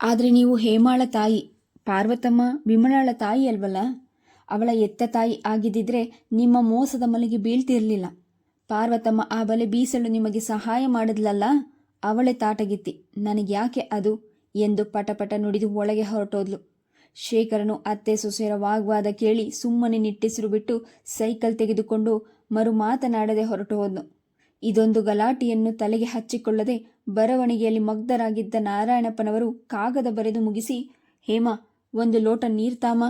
ಆದರೆ ನೀವು ಹೇಮಾಳ ತಾಯಿ, ಪಾರ್ವತಮ್ಮ ವಿಮಲಾಳ ತಾಯಿ ಅಲ್ವಲ್ಲ? ಅವಳ ಎತ್ತ ತಾಯಿ ಆಗಿದ್ದಿದ್ರೆ ನಿಮ್ಮ ಮೋಸದ ಮಲೆಗೆ ಬೀಳ್ತಿರಲಿಲ್ಲ. ಪಾರ್ವತಮ್ಮ ಆ ಬಲೆ ಬೀಸಲು ನಿಮಗೆ ಸಹಾಯ ಮಾಡಿದ್ಲಲ್ಲ? ಅವಳೆ ತಾಟಗಿತ್ತಿ, ನನಗ್ಯಾಕೆ ಅದು? ಎಂದು ಪಟಪಟ ನುಡಿದು ಒಳಗೆ ಹೊರಟೋದ್ಲು. ಶೇಖರನು ಅತ್ತೆ ಸೊಸೆಯರ ವಾಗ್ವಾದ ಕೇಳಿ ಸುಮ್ಮನೆ ನಿಟ್ಟಿಸಿರು ಬಿಟ್ಟು ಸೈಕಲ್ ತೆಗೆದುಕೊಂಡು ಮರು ಮಾತನಾಡದೆ ಹೊರಟು ಹೋದ್ನು. ಇದೊಂದು ಗಲಾಟೆಯನ್ನು ತಲೆಗೆ ಹಚ್ಚಿಕೊಳ್ಳದೆ ಬರವಣಿಗೆಯಲ್ಲಿ ಮಗ್ಧರಾಗಿದ್ದ ನಾರಾಯಣಪ್ಪನವರು ಕಾಗದ ಬರೆದು ಮುಗಿಸಿ, ಹೇಮಾ, ಒಂದು ಲೋಟ ನೀರ್ ತಾಮ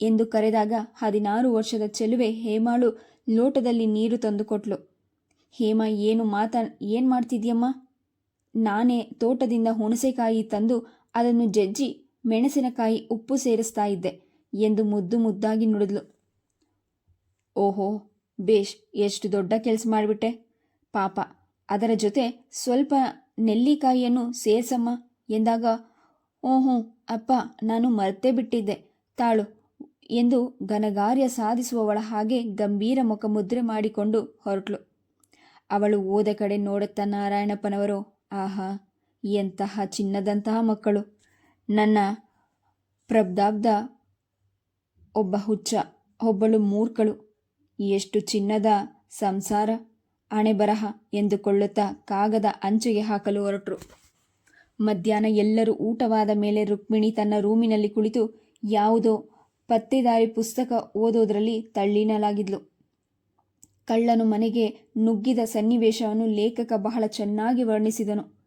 ಎಂದು ಕರೆದಾಗ ಹದಿನಾರು ವರ್ಷದ ಚೆಲುವೆ ಹೇಮಾಳು ಲೋಟದಲ್ಲಿ ನೀರು ತಂದುಕೊಟ್ಲು ಹೇಮ, ಏನು ಮಾತಾ, ಏನು ಮಾಡ್ತಿದ್ಯಮ್ಮ? ನಾನೇ ತೋಟದಿಂದ ಹುಣಸೆಕಾಯಿ ತಂದು ಅದನ್ನು ಜಜ್ಜಿ ಮೆಣಸಿನಕಾಯಿ ಉಪ್ಪು ಸೇರಿಸ್ತಾ ಇದ್ದೆ ಎಂದು ಮುದ್ದು ಮುದ್ದಾಗಿ ನುಡಿದ್ಲು. ಓಹೋ, ಬೇಷ್, ಎಷ್ಟು ದೊಡ್ಡ ಕೆಲಸ ಮಾಡಿಬಿಟ್ಟೆ. ಪಾಪ, ಅದರ ಜೊತೆ ಸ್ವಲ್ಪ ನೆಲ್ಲಿಕಾಯಿಯನ್ನು ಸೇರ್ಸಮ್ಮ ಎಂದಾಗ, ಓಹೋ, ಅಪ್ಪ, ನಾನು ಮರ್ತೇ ಬಿಟ್ಟಿದ್ದೆ, ತಾಳು, ಎಂದು ಘನಗಾರ್ಯ ಸಾಧಿಸುವವಳ ಹಾಗೆ ಗಂಭೀರ ಮುಖಮುದ್ರೆ ಮಾಡಿಕೊಂಡು ಹೊರಟ್ಲು. ಅವಳು ಓದ ಕಡೆ ನೋಡುತ್ತ ನಾರಾಯಣಪ್ಪನವರು, ಆಹಾ, ಎಂತಹ ಚಿನ್ನದಂತಹ ಮಕ್ಕಳು. ನನ್ನ ಪ್ರಬ್ದಾಬ್ದ ಒಬ್ಬ ಹುಚ್ಚ, ಒಬ್ಬಳು ಮೂರ್ಖಳು. ಎಷ್ಟು ಚಿನ್ನದ ಸಂಸಾರ. ಹಣೆ ಬರಹ ಎಂದುಕೊಳ್ಳುತ್ತಾ ಕಾಗದ ಅಂಚಿಗೆ ಹಾಕಲು ಹೊರಟರು. ಮಧ್ಯಾಹ್ನ ಎಲ್ಲರೂ ಊಟವಾದ ಮೇಲೆ ರುಕ್ಮಿಣಿ ತನ್ನ ರೂಮಿನಲ್ಲಿ ಕುಳಿತು ಯಾವುದೋ ಪತ್ತೆದಾರಿ ಪುಸ್ತಕ ಓದೋದ್ರಲ್ಲಿ ತಳ್ಳಿನಲಾಗಿದ್ಲು. ಕಳ್ಳನು ಮನೆಗೆ ನುಗ್ಗಿದ ಸನ್ನಿವೇಶವನ್ನು ಲೇಖಕ ಬಹಳ ಚೆನ್ನಾಗಿ ವರ್ಣಿಸಿದನು.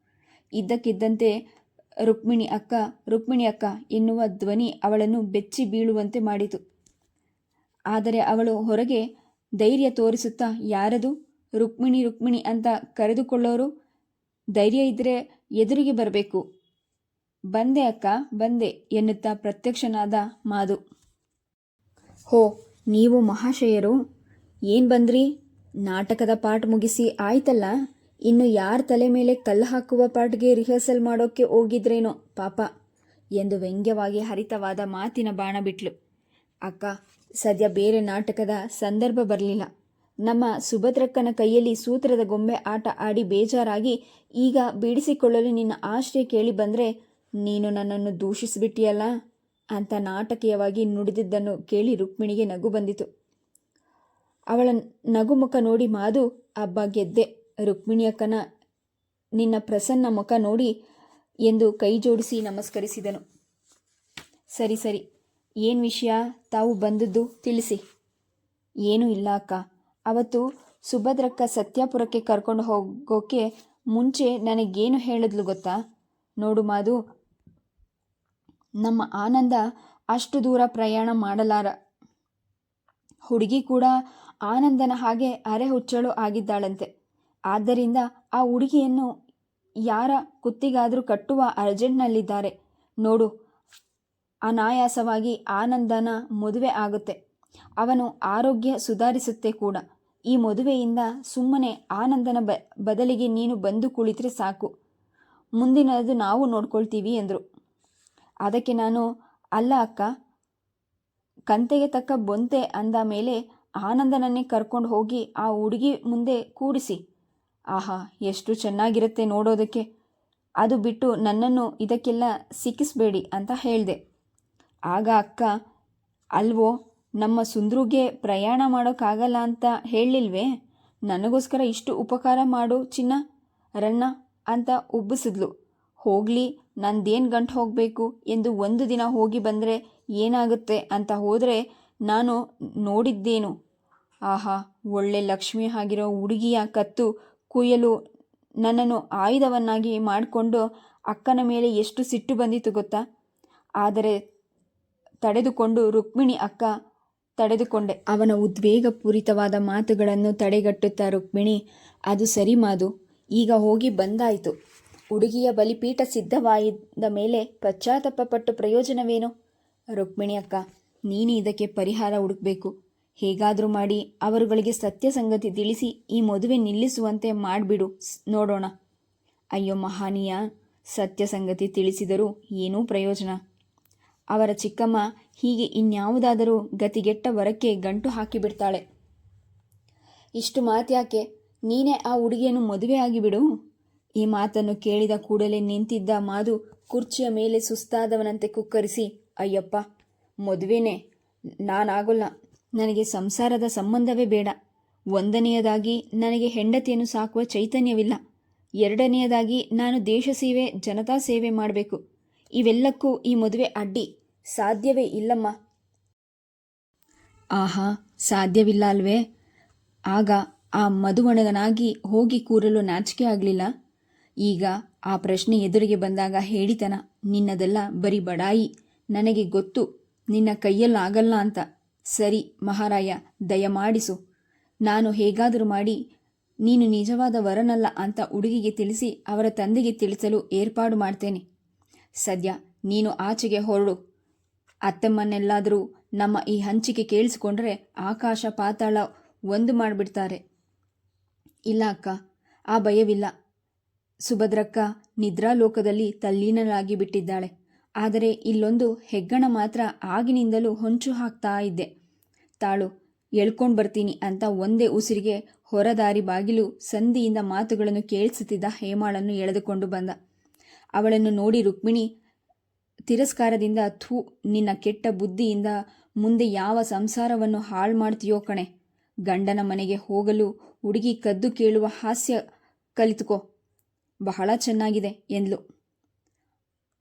ಇದ್ದಕ್ಕಿದ್ದಂತೆ ರುಕ್ಮಿಣಿ ಅಕ್ಕ ರುಕ್ಮಿಣಿ ಅಕ್ಕ ಎನ್ನುವ ಧ್ವನಿ ಅವಳನ್ನು ಬೆಚ್ಚಿ ಬೀಳುವಂತೆ ಮಾಡಿತು. ಆದರೆ ಅವಳು ಹೊರಗೆ ಧೈರ್ಯ ತೋರಿಸುತ್ತಾ ಯಾರದು? ರುಕ್ಮಿಣಿ ರುಕ್ಮಿಣಿ ಅಂತ ಕರೆದುಕೊಳ್ಳೋರು ಧೈರ್ಯ ಇದ್ದರೆ ಎದುರಿಗೆ ಬರಬೇಕು. ಬಂದೆ ಅಕ್ಕ, ಬಂದೆ ಎನ್ನುತ್ತಾ ಪ್ರತ್ಯಕ್ಷನಾದ ಮಾಧು ಹೋ, ನೀವು ಮಹಾಶಯರು, ಏನು ಬಂದ್ರಿ? ನಾಟಕದ ಪಾಠ ಮುಗಿಸಿ ಆಯ್ತಲ್ಲ? ಇನ್ನು ಯಾರ ತಲೆ ಮೇಲೆ ಕಲ್ಲು ಹಾಕುವ ಪಾಟ್ಗೆ ರಿಹರ್ಸಲ್ ಮಾಡೋಕ್ಕೆ ಹೋಗಿದ್ರೇನೋ ಪಾಪ ಎಂದು ವ್ಯಂಗ್ಯವಾಗಿ ಹರಿತವಾದ ಮಾತಿನ ಬಾಣ ಬಿಟ್ಲು. ಅಕ್ಕ, ಸದ್ಯ ಬೇರೆ ನಾಟಕದ ಸಂದರ್ಭ ಬರಲಿಲ್ಲ. ನಮ್ಮ ಸುಭದ್ರಕ್ಕನ ಕೈಯಲ್ಲಿ ಸೂತ್ರದ ಗೊಂಬೆ ಆಟ ಆಡಿ ಬೇಜಾರಾಗಿ, ಈಗ ಬಿಡಿಸಿಕೊಳ್ಳಲು ನಿನ್ನ ಆಶ್ರಯ ಕೇಳಿ ಬಂದರೆ ನೀನು ನನ್ನನ್ನು ದೂಷಿಸಿಬಿಟ್ಟಿಯಲ್ಲ? ಅಂತ ನಾಟಕೀಯವಾಗಿ ನುಡಿದಿದ್ದನ್ನು ಕೇಳಿ ರುಕ್ಮಿಣಿಗೆ ನಗು ಬಂದಿತು. ಅವಳ ನಗುಮುಖ ನೋಡಿ ಮಾದು ಅಬ್ಬ ಗೆದ್ದೆ. ರುಕ್ಮಿಣಿಯಕ್ಕನ ನಿನ್ನ ಪ್ರಸನ್ನ ಮುಖ ನೋಡಿ ಎಂದು ಕೈ ಜೋಡಿಸಿ ನಮಸ್ಕರಿಸಿದನು. ಸರಿ ಸರಿ. ಏನು ವಿಷಯ? ತಾವು ಬಂದದ್ದು ತಿಳಿಸಿ. ಏನೂ ಇಲ್ಲ ಅಕ್ಕ. ಅವತ್ತು ಸುಭದ್ರಕ್ಕ ಸತ್ಯಾಪುರಕ್ಕೆ ಕರ್ಕೊಂಡು ಹೋಗೋಕೆ ಮುಂಚೆ ನನಗೇನು ಹೇಳಿದ್ಲು ಗೊತ್ತಾ? ನೋಡು ಮಾದು ನಮ್ಮ ಆನಂದ ಅಷ್ಟು ದೂರ ಪ್ರಯಾಣ ಮಾಡಲಾರ. ಹುಡುಗಿ ಕೂಡ ಆನಂದನ ಹಾಗೆ ಅರೆ ಹುಚ್ಚಳು ಆಗಿದ್ದಾಳಂತೆ. ಆದ್ದರಿಂದ ಆ ಹುಡುಗಿಯನ್ನು ಯಾರ ಕುತ್ತಿಗಾದರೂ ಕಟ್ಟುವ ಅರ್ಜೆಂಟ್ನಲ್ಲಿದ್ದಾರೆ. ನೋಡು, ಅನಾಯಾಸವಾಗಿ ಆನಂದನ ಮದುವೆ ಆಗುತ್ತೆ. ಅವನು ಆರೋಗ್ಯ ಸುಧಾರಿಸುತ್ತೆ ಕೂಡ. ಈ ಮದುವೆಯಿಂದ ಸುಮ್ಮನೆ ಆನಂದನ ಬ, ಬದಲಿಗೆ ನೀನು ಬಂದು ಕುಳಿತರೆ ಸಾಕು. ಮುಂದಿನದು ನಾವು ನೋಡ್ಕೊಳ್ತೀವಿ ಎಂದರು. ಅದಕ್ಕೆ ನಾನು, ಅಲ್ಲ ಅಕ್ಕ, ಕಂತೆಗೆ ತಕ್ಕ ಬೊಂತೆ ಅಂದ ಮೇಲೆ ಆನಂದನನ್ನೇ ಕರ್ಕೊಂಡು ಹೋಗಿ ಆ ಹುಡುಗಿ ಮುಂದೆ ಕೂಡಿಸಿ. ಆಹಾ, ಎಷ್ಟು ಚೆನ್ನಾಗಿರುತ್ತೆ ನೋಡೋದಕ್ಕೆ. ಅದು ಬಿಟ್ಟು ನನ್ನನ್ನು ಇದಕ್ಕೆಲ್ಲ ಸಿಕ್ಕಿಸ್ಬೇಡಿ ಅಂತ ಹೇಳಿದೆ. ಆಗ ಅಕ್ಕ, ಅಲ್ವೋ ನಮ್ಮ ಸುಂದ್ರುಗೆ ಪ್ರಯಾಣ ಮಾಡೋಕ್ಕಾಗಲ್ಲ ಅಂತ ಹೇಳಿಲ್ವೇ? ನನಗೋಸ್ಕರ ಇಷ್ಟು ಉಪಕಾರ ಮಾಡು ಚಿನ್ನ, ರಣ್ಣ ಅಂತ ಉಬ್ಬಿಸಿದ್ಲು. ಹೋಗಲಿ, ನಂದೇನು ಗಂಟು ಹೋಗಬೇಕು ಎಂದು ಒಂದು ದಿನ ಹೋಗಿ ಬಂದರೆ ಏನಾಗುತ್ತೆ ಅಂತ ಹೋದರೆ ನಾನು ನೋಡಿದ್ದೇನು. ಆಹಾ, ಒಳ್ಳೆ ಲಕ್ಷ್ಮಿ ಆಗಿರೋ ಹುಡುಗಿಯ ಕತ್ತು ಕುಯ್ಯಲು ನನ್ನನ್ನು ಆಯುಧವನ್ನಾಗಿ ಮಾಡಿಕೊಂಡು ಅಕ್ಕನ ಮೇಲೆ ಎಷ್ಟು ಸಿಟ್ಟು ಬಂದಿತ್ತು ಗೊತ್ತಾ? ಆದರೆ ತಡೆದುಕೊಂಡು ರುಕ್ಮಿಣಿ ಅಕ್ಕ ತಡೆದುಕೊಂಡೆ. ಅವನ ಉದ್ವೇಗಪೂರಿತವಾದ ಮಾತುಗಳನ್ನು ತಡೆಗಟ್ಟುತ್ತಾ ರುಕ್ಮಿಣಿ, ಅದು ಸರಿ ಮಾದು ಈಗ ಹೋಗಿ ಬಂದಾಯಿತು. ಹುಡುಗಿಯ ಬಲಿಪೀಠ ಸಿದ್ಧವಾದ ಮೇಲೆ ಪಶ್ಚಾತ್ತಾಪಪಟ್ಟು ಪ್ರಯೋಜನವೇನು? ರುಕ್ಮಿಣಿ ಅಕ್ಕ, ನೀನು ಇದಕ್ಕೆ ಪರಿಹಾರ ಹುಡುಕಬೇಕು. ಹೇಗಾದರೂ ಮಾಡಿ ಅವರುಗಳಿಗೆ ಸತ್ಯ ಸಂಗತಿ ತಿಳಿಸಿ ಈ ಮದುವೆ ನಿಲ್ಲಿಸುವಂತೆ ಮಾಡಿಬಿಡು. ನೋಡೋಣ. ಅಯ್ಯೋ ಮಹಾನೀಯ, ಸತ್ಯ ಸಂಗತಿ ತಿಳಿಸಿದರೂ ಏನೂ ಪ್ರಯೋಜನ? ಅವರ ಚಿಕ್ಕಮ್ಮ ಹೀಗೆ ಇನ್ಯಾವುದಾದರೂ ಗತಿಗೆಟ್ಟ ವರಕ್ಕೆ ಗಂಟು ಹಾಕಿಬಿಡ್ತಾಳೆ ಇಷ್ಟು ಮಾತ್ಯಾಕೆ? ನೀನೇ ಆ ಹುಡುಗಿಯನ್ನು ಮದುವೆ ಆಗಿಬಿಡು ಈ ಮಾತನ್ನು ಕೇಳಿದ ಕೂಡಲೇ ನಿಂತಿದ್ದ ಮಾದು ಕುರ್ಚಿಯ ಮೇಲೆ ಸುಸ್ತಾದವನಂತೆ ಕುಕ್ಕರಿಸಿ, ಅಯ್ಯಪ್ಪ, ಮದುವೆನೇ? ನಾನಾಗೋಲ್ಲ. ನನಗೆ ಸಂಸಾರದ ಸಂಬಂಧವೇ ಬೇಡ. ಒಂದನೆಯದಾಗಿ ನನಗೆ ಹೆಂಡತಿಯನ್ನು ಸಾಕುವ ಚೈತನ್ಯವಿಲ್ಲ. ಎರಡನೆಯದಾಗಿ ನಾನು ದೇಶ ಸೇವೆ, ಜನತಾ ಸೇವೆ ಮಾಡಬೇಕು. ಇವೆಲ್ಲಕ್ಕೂ ಈ ಮದುವೆ ಅಡ್ಡಿ. ಸಾಧ್ಯವೇ ಇಲ್ಲಮ್ಮ. ಆಹಾ, ಸಾಧ್ಯವಿಲ್ಲ ಅಲ್ವೇ? ಆಗ ಆ ಮದುವಣಗನಾಗಿ ಹೋಗಿ ಕೂರಲು ನಾಚಿಕೆ ಆಗಲಿಲ್ಲ? ಈಗ ಆ ಪ್ರಶ್ನೆ ಎದುರಿಗೆ ಬಂದಾಗ ಹೇಳಿತನ, ನಿನ್ನದೆಲ್ಲ ಬರೀ ಬಡಾಯಿ, ನನಗೆ ಗೊತ್ತು, ನಿನ್ನ ಕೈಯಲ್ಲಾಗಲ್ಲ ಅಂತ. ಸರಿ, ಮಹಾರಾಯ, ದಯಮಾಡಿಸು. ನಾನು ಹೇಗಾದರೂ ಮಾಡಿ, ನೀನು ನಿಜವಾದ ವರನಲ್ಲ ಅಂತ ಹುಡುಗಿಗೆ ತಿಳಿಸಿ ಅವರ ತಂದೆಗೆ ತಿಳಿಸಲು ಏರ್ಪಾಡು ಮಾಡ್ತೇನೆ. ಸದ್ಯ ನೀನು ಆಚೆಗೆ ಹೊರಡು. ಅತ್ತಮ್ಮನ್ನೆಲ್ಲಾದರೂ ನಮ್ಮ ಈ ಹಂಚಿಕೆ ಕೇಳಿಸಿಕೊಂಡ್ರೆ ಆಕಾಶ ಪಾತಾಳ ಒಂದು ಮಾಡಿಬಿಡ್ತಾರೆ. ಇಲ್ಲ ಅಕ್ಕ, ಆ ಭಯವಿಲ್ಲ. ಸುಭದ್ರಕ್ಕ ನಿದ್ರಾ ಲೋಕದಲ್ಲಿ ತಲ್ಲೀನಲಾಗಿ ಬಿಟ್ಟಿದ್ದಾಳೆ. ಆದರೆ ಇಲ್ಲೊಂದು ಹೆಗ್ಗಣ ಮಾತ್ರ ಆಗಿನಿಂದಲೂ ಹೊಂಚು ಹಾಕ್ತಾ ಇದ್ದೆ. ತಾಳು, ಎಳ್ಕೊಂಡು ಬರ್ತೀನಿ ಅಂತ ಒಂದೇ ಉಸಿರಿಗೆ ಹೊರದಾರಿ ಬಾಗಿಲು ಸಂಧಿಯಿಂದ ಮಾತುಗಳನ್ನು ಕೇಳಿಸುತ್ತಿದ್ದ ಹೇಮಾಳನ್ನು ಎಳೆದುಕೊಂಡು ಬಂದ. ಅವಳನ್ನು ನೋಡಿ ರುಕ್ಮಿಣಿ ತಿರಸ್ಕಾರದಿಂದ ಥೂ, ನಿನ್ನ ಕೆಟ್ಟ ಬುದ್ಧಿಯಿಂದ ಮುಂದೆ ಯಾವ ಸಂಸಾರವನ್ನು ಹಾಳು ಮಾಡ್ತೀಯೋ ಕಣೆ. ಗಂಡನ ಮನೆಗೆ ಹೋಗಲು ಹುಡುಗಿ ಕದ್ದು ಕೇಳುವ ಹಾಸ್ಯ ಕಲಿತುಕೋ. ಬಹಳ ಚೆನ್ನಾಗಿದೆ ಎಂದ್ಲು.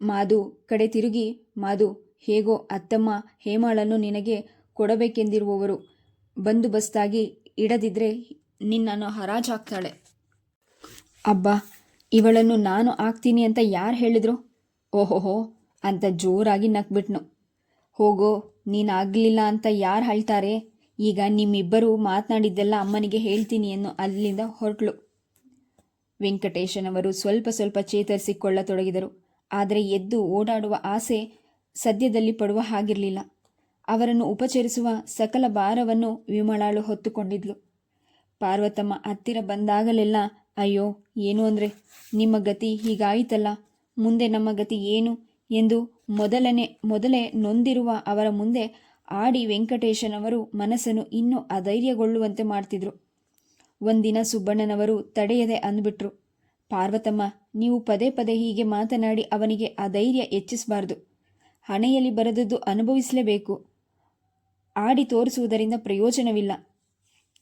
ಮಾದು, ಕಡೆ ತಿರುಗಿ, ಮಾದು, ಹೇಗೋ ಅತ್ತಮ್ಮ ಹೇಮಾಳನ್ನು ನಿನಗೆ ಕೊಡಬೇಕೆಂದಿರುವವರು. ಬಂದುಬಸ್ತಾಗಿ ಇಡದಿದ್ರೆ ನಿನ್ನನ್ನು ಹರಾಜಾಗ್ತಾಳೆ. ಅಬ್ಬಾ, ಇವಳನ್ನು ನಾನು ಆಗ್ತೀನಿ ಅಂತ ಯಾರು ಹೇಳಿದ್ರು? ಓಹೋಹೋ ಅಂತ ಜೋರಾಗಿ ನಕ್ಬಿಟ್ನು. ಹೋಗೋ, ನೀನಾಗಲಿಲ್ಲ ಅಂತ ಯಾರು ಹೇಳ್ತಾರೆ? ಈಗ ನಿಮ್ಮಿಬ್ಬರು ಮಾತನಾಡಿದ್ದೆಲ್ಲ ಅಮ್ಮನಿಗೆ ಹೇಳ್ತೀನಿ ಎನ್ನು ಅಲ್ಲಿಂದ ಹೊರಟ್ಲು. ವೆಂಕಟೇಶನವರು ಸ್ವಲ್ಪ ಸ್ವಲ್ಪ ಚೇತರಿಸಿಕೊಳ್ಳತೊಡಗಿದರು. ಆದರೆ ಎದ್ದು ಓಡಾಡುವ ಆಸೆ ಸದ್ಯದಲ್ಲಿ ಪಡುವ ಹಾಗಿರಲಿಲ್ಲ. ಅವರನ್ನು ಉಪಚರಿಸುವ ಸಕಲ ಭಾರವನ್ನು ವಿಮಲಾಳು ಹೊತ್ತುಕೊಂಡಿದ್ಲು. ಪಾರ್ವತಮ್ಮ ಹತ್ತಿರ ಬಂದಾಗಲೆಲ್ಲ, ಅಯ್ಯೋ, ಏನು ಅಂದರೆ, ನಿಮ್ಮ ಗತಿ ಹೀಗಾಯಿತಲ್ಲ. ಮುಂದೆ ನಮ್ಮ ಗತಿ ಏನು? ಎಂದು ಮೊದಲನೇ, ಮೊದಲೇ ನೊಂದಿರುವ ಅವರ ಮುಂದೆ ಆಡಿ ವೆಂಕಟೇಶನವರು ಮನಸ್ಸನ್ನು ಇನ್ನೂ ಅಧೈರ್ಯಗೊಳ್ಳುವಂತೆ ಮಾಡ್ತಿದ್ರು. ಒಂದಿನ ಸುಬ್ಬಣ್ಣನವರು ತಡೆಯದೆ ಅಂದ್ಬಿಟ್ರು. ಪಾರ್ವತಮ್ಮ, ನೀವು ಪದೇ ಪದೇ ಹೀಗೆ ಮಾತನಾಡಿ ಅವನಿಗೆ ಅಧೈರ್ಯ ಹೆಚ್ಚಿಸಬಾರ್ದು. ಹಣೆಯಲ್ಲಿ ಬರೆದದ್ದು ಅನುಭವಿಸಲೇಬೇಕು. ಆಡಿ ತೋರಿಸುವುದರಿಂದ ಪ್ರಯೋಜನವಿಲ್ಲ.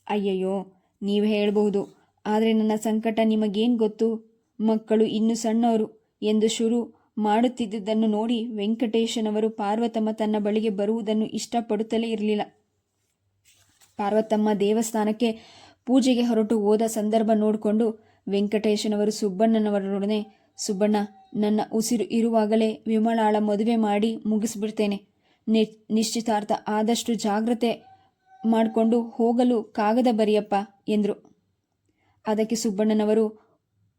ಅಯ್ಯಯ್ಯೋ, ನೀವು ಹೇಳಬಹುದು. ಆದರೆ ನನ್ನ ಸಂಕಟ ನಿಮಗೇನು ಗೊತ್ತು? ಮಕ್ಕಳು ಇನ್ನೂ ಸಣ್ಣವರು ಎಂದು ಶುರು ಮಾಡುತ್ತಿದ್ದುದನ್ನು ನೋಡಿ ವೆಂಕಟೇಶನವರು ಪಾರ್ವತಮ್ಮ ತನ್ನ ಬಳಿಗೆ ಬರುವುದನ್ನು ಇಷ್ಟಪಡುತ್ತಲೇ ಇರಲಿಲ್ಲ. ಪಾರ್ವತಮ್ಮ ದೇವಸ್ಥಾನಕ್ಕೆ ಪೂಜೆಗೆ ಹೊರಟು ಹೋದ ಸಂದರ್ಭ ನೋಡಿಕೊಂಡು ವೆಂಕಟೇಶನವರು ಸುಬ್ಬಣ್ಣನವರೊಡನೆ, ಸುಬ್ಬಣ್ಣ, ನನ್ನ ಉಸಿರು ಇರುವಾಗಲೇ ವಿಮಲಾಳ ಮದುವೆ ಮಾಡಿ ಮುಗಿಸ್ಬಿಡ್ತೇನೆ. ನಿ ನಿಶ್ಚಿತಾರ್ಥ ಆದಷ್ಟು ಜಾಗ್ರತೆ ಮಾಡಿಕೊಂಡು ಹೋಗಲು ಕಾಗದ ಬರೆಯಪ್ಪ ಎಂದರು. ಅದಕ್ಕೆ ಸುಬ್ಬಣ್ಣನವರು,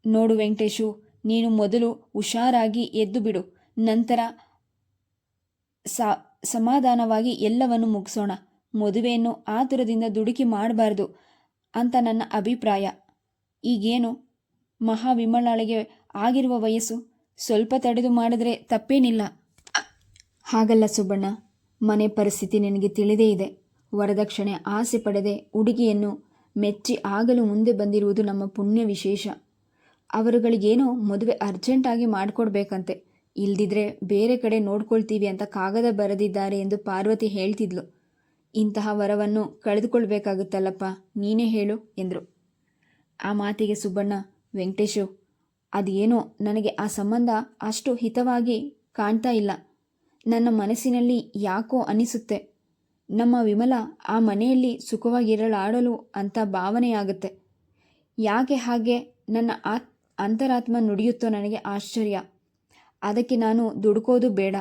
ನೋಡು ವೆಂಕಟೇಶು ನೀನು ಮೊದಲು ಹುಷಾರಾಗಿ ಎದ್ದು ಬಿಡು. ನಂತರ ಸಮಾಧಾನವಾಗಿ ಎಲ್ಲವನ್ನು ಮುಗಿಸೋಣ. ಮದುವೆಯನ್ನು ಆತುರದಿಂದ ದುಡುಕಿ ಮಾಡಬಾರ್ದು ಅಂತ ನನ್ನ ಅಭಿಪ್ರಾಯ. ಈಗೇನು? ಮಹಾವಿಮಲಾಳಿಗೆ ಆಗಿರುವ ವಯಸ್ಸು. ಸ್ವಲ್ಪ ತಡೆದು ಮಾಡಿದ್ರೆ ತಪ್ಪೇನಿಲ್ಲ. ಹಾಗಲ್ಲ ಸುಬ್ಬಣ್ಣ. ಮನೆ ಪರಿಸ್ಥಿತಿ ನಿನಗೆ ತಿಳಿದೇ ಇದೆ. ವರದಕ್ಷಿಣೆ ಆಸೆ ಪಡೆದೆ ಹುಡುಗಿಯನ್ನು ಮೆಚ್ಚಿ ಆಗಲು ಮುಂದೆ ಬಂದಿರುವುದು ನಮ್ಮ ಪುಣ್ಯ ವಿಶೇಷ. ಅವರುಗಳಿಗೇನೋ ಮದುವೆ ಅರ್ಜೆಂಟಾಗಿ ಮಾಡಿಕೊಡ್ಬೇಕಂತೆ. ಇಲ್ದಿದ್ರೆ ಬೇರೆ ಕಡೆ ನೋಡ್ಕೊಳ್ತೀವಿ ಅಂತ ಕಾಗದ ಬರೆದಿದ್ದಾರೆ ಎಂದು ಪಾರ್ವತಿ ಹೇಳ್ತಿದ್ಲು. ಇಂತಹ ವರವನ್ನು ಕಳೆದುಕೊಳ್ಬೇಕಾಗುತ್ತಲ್ಲಪ್ಪ, ನೀನೇ ಹೇಳು ಎಂದರು. ಆ ಮಾತಿಗೆ ಸುಬ್ಬಣ್ಣ, ವೆಂಕಟೇಶು, ಅದೇನೋ ನನಗೆ ಆ ಸಂಬಂಧ ಅಷ್ಟು ಹಿತವಾಗಿ ಕಾಣ್ತಾ ಇಲ್ಲ. ನನ್ನ ಮನಸ್ಸಿನಲ್ಲಿ ಯಾಕೋ ಅನಿಸುತ್ತೆ. ನಮ್ಮ ವಿಮಲ ಆ ಮನೆಯಲ್ಲಿ ಸುಖವಾಗಿರಲಾಡಲು ಅಂತ ಭಾವನೆಯಾಗುತ್ತೆ. ಯಾಕೆ ಹಾಗೆ ನನ್ನ ಆತ್ ಅಂತರಾತ್ಮ ನುಡಿಯುತ್ತೋ ನನಗೆ ಆಶ್ಚರ್ಯ. ಅದಕ್ಕೆ ನಾನು ದುಡುಕೋದು ಬೇಡ.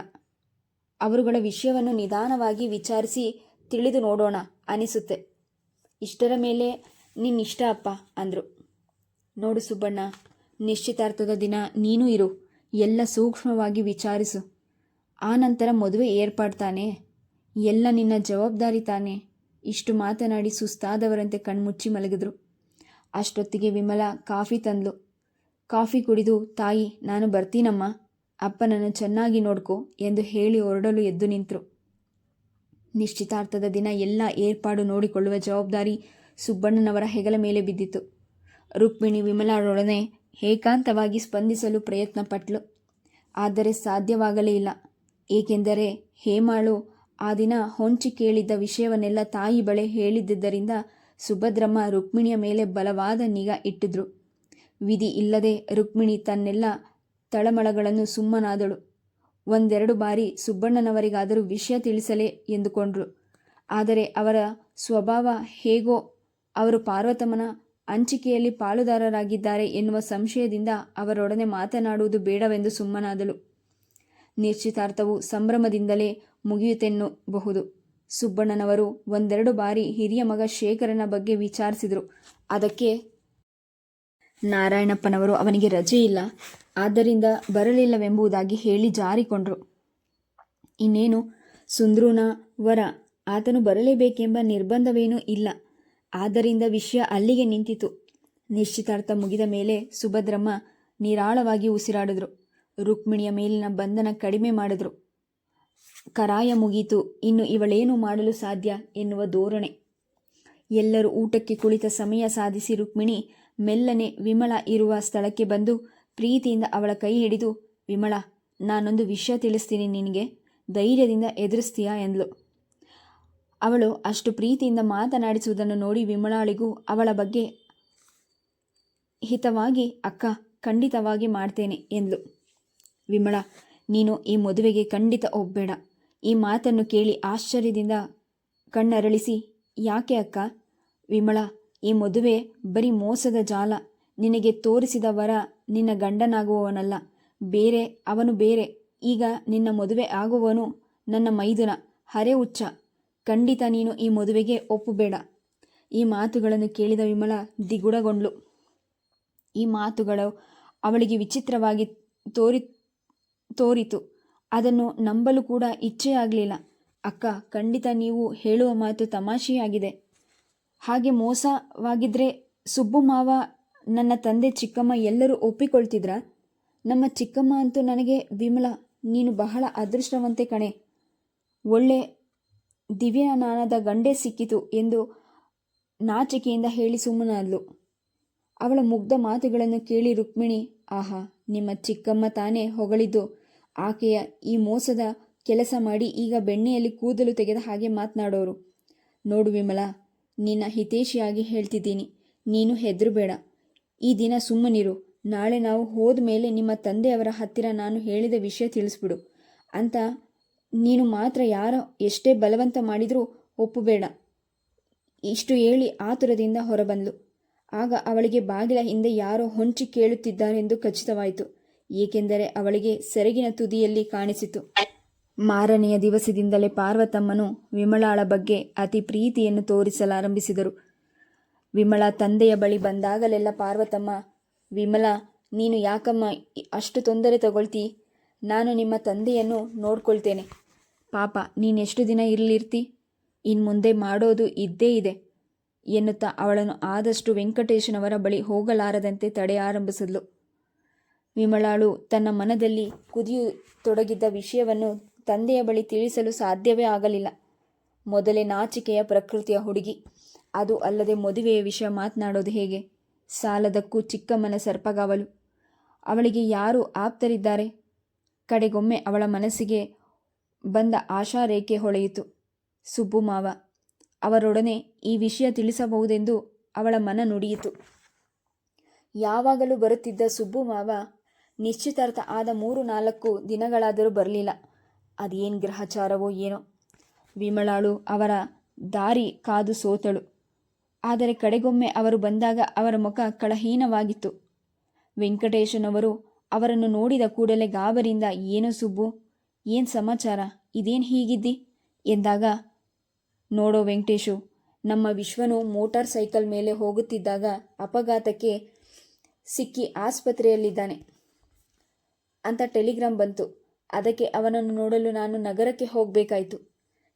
ಅವರುಗಳ ವಿಷಯವನ್ನು ನಿಧಾನವಾಗಿ ವಿಚಾರಿಸಿ ತಿಳಿದು ನೋಡೋಣ ಅನಿಸುತ್ತೆ. ಇಷ್ಟರ ಮೇಲೆ ನಿನ್ನಿಷ್ಟ ಅಪ್ಪ ಅಂದರು. ನೋಡು ಸುಬ್ಬಣ್ಣ, ನಿಶ್ಚಿತಾರ್ಥದ ದಿನ ನೀನು ಇರು. ಎಲ್ಲ ಸೂಕ್ಷ್ಮವಾಗಿ ವಿಚಾರಿಸು. ಆ ನಂತರ ಮದುವೆ ಏರ್ಪಾಡ್ತಾನೆ. ಎಲ್ಲ ನಿನ್ನ ಜವಾಬ್ದಾರಿ ತಾನೆ. ಇಷ್ಟು ಮಾತನಾಡಿ ಸುಸ್ತಾದವರಂತೆ ಕಣ್ಮುಚ್ಚಿ ಮಲಗಿದ್ರು. ಅಷ್ಟೊತ್ತಿಗೆ ವಿಮಲ ಕಾಫಿ ತಂದ್ಲು. ಕಾಫಿ ಕುಡಿದು, ತಾಯಿ, ನಾನು ಬರ್ತೀನಮ್ಮ. ಅಪ್ಪನನ್ನು ಚೆನ್ನಾಗಿ ನೋಡ್ಕೊ ಎಂದು ಹೇಳಿ ಹೊರಡಲು ಎದ್ದು ನಿಂತರು. ನಿಶ್ಚಿತಾರ್ಥದ ದಿನ ಎಲ್ಲ ಏರ್ಪಾಡು ನೋಡಿಕೊಳ್ಳುವ ಜವಾಬ್ದಾರಿ ಸುಬ್ಬಣ್ಣನವರ ಹೆಗಲ ಮೇಲೆ ಬಿದ್ದಿತು ರುಕ್ಮಿಣಿ ವಿಮಲಾರೊಡನೆ ಏಕಾಂತವಾಗಿ ಸ್ಪಂದಿಸಲು ಪ್ರಯತ್ನ ಪಟ್ಲು ಆದರೆ ಸಾಧ್ಯವಾಗಲೇ ಇಲ್ಲ. ಏಕೆಂದರೆ ಹೇಮಾಳು ಆ ದಿನ ಹೊಂಚಿ ಕೇಳಿದ್ದ ವಿಷಯವನ್ನೆಲ್ಲ ತಾಯಿ ಬಳೆ ಹೇಳಿದ್ದರಿಂದ ಸುಭದ್ರಮ್ಮ ರುಕ್ಮಿಣಿಯ ಮೇಲೆ ಬಲವಾದ ನಿಗಾ ಇಟ್ಟಿದ್ರು. ವಿಧಿ ಇಲ್ಲದೆ ರುಕ್ಮಿಣಿ ತನ್ನೆಲ್ಲ ತಳಮಳಗಳನ್ನು ಸುಮ್ಮನಾದಳು. ಒಂದೆರಡು ಬಾರಿ ಸುಬ್ಬಣ್ಣನವರಿಗಾದರೂ ವಿಷಯ ತಿಳಿಸಲೇ ಎಂದುಕೊಂಡ್ರು. ಆದರೆ ಅವರ ಸ್ವಭಾವ ಹೇಗೋ ಅವರು ಪಾರ್ವತಮ್ಮನ ಹಂಚಿಕೆಯಲ್ಲಿ ಪಾಲುದಾರರಾಗಿದ್ದಾರೆ ಎನ್ನುವ ಸಂಶಯದಿಂದ ಅವರೊಡನೆ ಮಾತನಾಡುವುದು ಬೇಡವೆಂದು ಸುಮ್ಮನಾದಳು. ನಿಶ್ಚಿತಾರ್ಥವು ಸಂಭ್ರಮದಿಂದಲೇ ಮುಗಿಯುತ್ತೆನ್ನಬಹುದು ಸುಬ್ಬಣ್ಣನವರು ಒಂದೆರಡು ಬಾರಿ ಹಿರಿಯ ಮಗ ಶೇಖರನ ಬಗ್ಗೆ ವಿಚಾರಿಸಿದರು. ಅದಕ್ಕೆ ನಾರಾಯಣಪ್ಪನವರು ಅವನಿಗೆ ರಜೆ ಇಲ್ಲ. ಆದ್ದರಿಂದ ಬರಲಿಲ್ಲವೆಂಬುದಾಗಿ ಹೇಳಿ ಜಾರಿಕೊಂಡರು. ಇನ್ನೇನು? ಸುಂದ್ರೂನ ವರ, ಆತನು ಬರಲೇಬೇಕೆಂಬ ನಿರ್ಬಂಧವೇನೂ ಇಲ್ಲ. ಆದ್ದರಿಂದ ವಿಷಯ ಅಲ್ಲಿಗೆ ನಿಂತಿತು. ನಿಶ್ಚಿತಾರ್ಥ ಮುಗಿದ ಮೇಲೆ ಸುಭದ್ರಮ್ಮ ನಿರಾಳವಾಗಿ ಉಸಿರಾಡಿದ್ರು. ರುಕ್ಮಿಣಿಯ ಮೇಲಿನ ಬಂಧನ ಕಡಿಮೆ ಮಾಡಿದ್ರು. ಕರಾಯ ಮುಗೀತು. ಇನ್ನು ಇವಳೇನು ಮಾಡಲು ಸಾಧ್ಯ ಎನ್ನುವ ಧೋರಣೆ. ಎಲ್ಲರೂ ಊಟಕ್ಕೆ ಕುಳಿತ ಸಮಯ ಸಾಧಿಸಿ ರುಕ್ಮಿಣಿ ಮೆಲ್ಲನೆ ವಿಮಳ ಇರುವ ಸ್ಥಳಕ್ಕೆ ಬಂದು ಪ್ರೀತಿಯಿಂದ ಅವಳ ಕೈ ಹಿಡಿದು, ವಿಮಳ, ನಾನೊಂದು ವಿಷಯ ತಿಳಿಸ್ತೀನಿ ನಿನಗೆ. ಧೈರ್ಯದಿಂದ ಎದುರಿಸ್ತೀಯಾ? ಎಂದಳು ಅವಳು ಅಷ್ಟು ಪ್ರೀತಿಯಿಂದ ಮಾತನಾಡಿಸುವುದನ್ನು ನೋಡಿ ವಿಮಲಾಳಿಗೂ ಅವಳ ಬಗ್ಗೆ ಹಿತವಾಗಿ, ಅಕ್ಕ, ಖಂಡಿತವಾಗಿ ಮಾಡ್ತೇನೆ ಎಂದಳು ವಿಮಲ ನೀನು ಈ ಮದುವೆಗೆ ಖಂಡಿತ ಒಬ್ಬೇಡ ಈ ಮಾತನ್ನು ಕೇಳಿ ಆಶ್ಚರ್ಯದಿಂದ ಕಣ್ಣರಳಿಸಿ, ಯಾಕೆ ಅಕ್ಕ? ವಿಮಳ ಈ ಮದುವೆ ಬರೀ ಮೋಸದ ಜಾಲ. ನಿನಗೆ ತೋರಿಸಿದ ವರ ನಿನ್ನ ಗಂಡನಾಗುವವನಲ್ಲ. ಬೇರೆ, ಅವನು ಬೇರೆ. ಈಗ ನಿನ್ನ ಮದುವೆ ಆಗುವವನು ನನ್ನ ಮೈದುನ, ಹರೆ ಉಚ್ಚ ಖಂಡಿತ ನೀನು ಈ ಮದುವೆಗೆ ಒಪ್ಪಬೇಡ. ಈ ಮಾತುಗಳನ್ನು ಕೇಳಿದ ವಿಮಲ ದಿಗುಡಗೊಂಡ್ಲು ಈ ಮಾತುಗಳು ಅವಳಿಗೆ ವಿಚಿತ್ರವಾಗಿ ತೋರಿ, ತೋರಿತು. ಅದನ್ನು ನಂಬಲು ಕೂಡ ಇಚ್ಛೆಯಾಗಲಿಲ್ಲ. ಅಕ್ಕ, ಖಂಡಿತ ನೀವು ಹೇಳುವ ಮಾತು ತಮಾಷೆಯಾಗಿದೆ. ಹಾಗೆ ಮೋಸವಾಗಿದ್ದರೆ ಸುಬ್ಬು ಮಾವ ನನ್ನ ತಂದೆ ಚಿಕ್ಕಮ್ಮ ಎಲ್ಲರೂ ಒಪ್ಪಿಕೊಳ್ತಿದ್ರ? ನಮ್ಮ ಚಿಕ್ಕಮ್ಮ ಅಂತೂ ನನಗೆ ವಿಮಲ, ನೀನು ಬಹಳ ಅದೃಷ್ಟವಂತೆ ಕಣೆ. ಒಳ್ಳೆ ದಿವ್ಯನಾನದ ಗಂಡೇ ಸಿಕ್ಕಿತು ಎಂದು ನಾಚಿಕೆಯಿಂದ ಹೇಳಿ ಸುಮ್ಮನಾದ್ಲು. ಅವಳ ಮುಗ್ಧ ಮಾತುಗಳನ್ನು ಕೇಳಿ ರುಕ್ಮಿಣಿ, ಆಹಾ, ನಿಮ್ಮ ಚಿಕ್ಕಮ್ಮ ತಾನೇ ಹೊಗಳಿದ್ದು. ಆಕೆಯ ಈ ಮೋಸದ ಕೆಲಸ ಮಾಡಿ ಈಗ ಬೆಣ್ಣೆಯಲ್ಲಿ ಕೂದಲು ತೆಗೆದ ಹಾಗೆ ಮಾತನಾಡೋರು. ನೋಡು ವಿಮಲ ನಿನ್ನ ಹಿತೇಶಿಯಾಗಿ ಹೇಳ್ತಿದ್ದೀನಿ. ನೀನು ಹೆದರಬೇಡ. ಈ ದಿನ ಸುಮ್ಮನಿರು. ನಾಳೆ ನಾವು ಹೋದ ಮೇಲೆ ನಿಮ್ಮ ತಂದೆಯವರ ಹತ್ತಿರ ನಾನು ಹೇಳಿದ ವಿಷಯ ತಿಳಿಸ್ಬಿಡು. ಅಂತ ನೀನು ಮಾತ್ರ ಯಾರ ಎಷ್ಟೇ ಬಲವಂತ ಮಾಡಿದರೂ ಒಪ್ಪಬೇಡ. ಇಷ್ಟು ಹೇಳಿ ಆತುರದಿಂದ ಹೊರಬಂದ್ಲು. ಆಗ ಅವಳಿಗೆ ಬಾಗಿಲ ಹಿಂದೆ ಯಾರೋ ಹೊಂಚಿ ಕೇಳುತ್ತಿದ್ದಾರೆಂದು ಖಚಿತವಾಯಿತು. ಏಕೆಂದರೆ ಅವಳಿಗೆ ಸೆರಗಿನ ತುದಿಯಲ್ಲಿ ಕಾಣಿಸಿತು. ಮಾರನೆಯ ದಿವಸದಿಂದಲೇ ಪಾರ್ವತಮ್ಮನು ವಿಮಲಾಳ ಬಗ್ಗೆ ಅತಿ ಪ್ರೀತಿಯನ್ನು ತೋರಿಸಲಾರಂಭಿಸಿದರು. ವಿಮಲಾ ತಂದೆಯ ಬಳಿ ಬಂದಾಗಲೆಲ್ಲ ಪಾರ್ವತಮ್ಮ, ವಿಮಲಾ, ನೀನು ಯಾಕಮ್ಮ ಅಷ್ಟು ತೊಂದರೆ ತಗೊಳ್ತಿ? ನಾನು ನಿಮ್ಮ ತಂದೆಯನ್ನು ನೋಡ್ಕೊಳ್ತೇನೆ. ಪಾಪ, ನೀನೆಷ್ಟು ದಿನ ಇರಲಿರ್ತಿ? ಇನ್ನು ಮುಂದೆ ಮಾಡೋದು ಇದ್ದೇ ಇದೆ ಎನ್ನುತ್ತಾ ಅವಳನ್ನು ಆದಷ್ಟು ವೆಂಕಟೇಶನವರ ಬಳಿ ಹೋಗಲಾರದಂತೆ ತಡೆ ಆರಂಭಿಸಿದ್ಲು. ವಿಮಲಾಳು ತನ್ನ ಮನದಲ್ಲಿ ಕುದಿಯು ತೊಡಗಿದ್ದ ವಿಷಯವನ್ನು ತಂದೆಯ ಬಳಿ ತಿಳಿಸಲು ಸಾಧ್ಯವೇ ಆಗಲಿಲ್ಲ. ಮೊದಲೇ ನಾಚಿಕೆಯ ಪ್ರಕೃತಿಯ ಹುಡುಗಿ. ಅದು ಅಲ್ಲದೆ ಮದುವೆಯ ವಿಷಯ ಮಾತನಾಡೋದು ಹೇಗೆ? ಸಾಲದಕ್ಕೂ ಚಿಕ್ಕಮ್ಮನ ಸರ್ಪಗಾವಲು. ಅವಳಿಗೆ ಯಾರು ಆಪ್ತರಿದ್ದಾರೆ? ಕಡೆಗೊಮ್ಮೆ ಅವಳ ಮನಸ್ಸಿಗೆ ಬಂದ ಆಶಾರೇಖೆ ಹೊಳೆಯಿತು. ಸುಬ್ಬು ಮಾವ, ಅವರೊಡನೆ ಈ ವಿಷಯ ತಿಳಿಸಬಹುದೆಂದು ಅವಳ ಮನ ನುಡಿಯಿತು. ಯಾವಾಗಲೂ ಬರುತ್ತಿದ್ದ ಸುಬ್ಬು ಮಾವ ನಿಶ್ಚಿತಾರ್ಥ ಆದ ಮೂರು ನಾಲ್ಕು ದಿನಗಳಾದರೂ ಬರಲಿಲ್ಲ. ಅದೇನು ಗ್ರಹಚಾರವೋ ಏನೋ. ವಿಮಲಾಳು ಅವರ ದಾರಿ ಕಾದು ಸೋತಳು. ಆದರೆ ಕಡೆಗೊಮ್ಮೆ ಅವರು ಬಂದಾಗ ಅವರ ಮುಖ ಕಳಹೀನವಾಗಿತ್ತು. ವೆಂಕಟೇಶನವರು ಅವರನ್ನು ನೋಡಿದ ಕೂಡಲೇ ಗಾಬರಿಯಿಂದ, ಏನು ಸುಬ್ಬು, ಏನು ಸಮಾಚಾರ, ಇದೇನು ಹೀಗಿದ್ದಿ? ಎಂದಾಗ, ನೋಡೋ ವೆಂಕಟೇಶು, ನಮ್ಮ ವಿಶ್ವನು ಮೋಟಾರ್ ಸೈಕಲ್ ಮೇಲೆ ಹೋಗುತ್ತಿದ್ದಾಗ ಅಪಘಾತಕ್ಕೆ ಸಿಕ್ಕಿ ಆಸ್ಪತ್ರೆಯಲ್ಲಿದ್ದಾನೆ. ಅಂತ ಟೆಲಿಗ್ರಾಮ್ ಬಂತು. ಅದಕ್ಕೆ ಅವನನ್ನು ನೋಡಲು ನಾನು ನಗರಕ್ಕೆ ಹೋಗಬೇಕಾಯಿತು.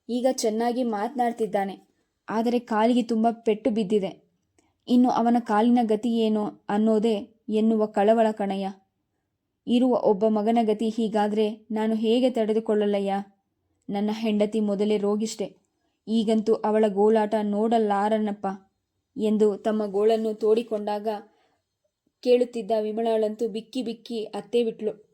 ಈಗ ಚೆನ್ನಾಗಿ ಮಾತನಾಡ್ತಿದ್ದಾನೆ. ಆದರೆ ಕಾಲಿಗೆ ತುಂಬ ಪೆಟ್ಟು ಬಿದ್ದಿದೆ. ಇನ್ನು ಅವನ ಕಾಲಿನ ಗತಿ ಏನು ಅನ್ನೋದೇ ಎನ್ನುವ ಕಳವಳ ಕಣಯ್ಯ. ಇರುವ ಒಬ್ಬ ಮಗನ ಗತಿ ಹೀಗಾದರೆ ನಾನು ಹೇಗೆ ತಡೆದುಕೊಳ್ಳಲಯ್ಯ? ನನ್ನ ಹೆಂಡತಿ ಮೊದಲೇ ರೋಗಿಷ್ಟೆ. ಈಗಂತೂ ಅವಳ ಗೋಳಾಟ ನೋಡಲಾರನಪ್ಪ ಎಂದು ತಮ್ಮ ಗೋಳನ್ನು ತೋಡಿಕೊಂಡಾಗ ಕೇಳುತ್ತಿದ್ದ ವಿಮಲಾಳಂತೂ ಬಿಕ್ಕಿ ಬಿಕ್ಕಿ ಅತ್ತೇ ಬಿಟ್ಲು.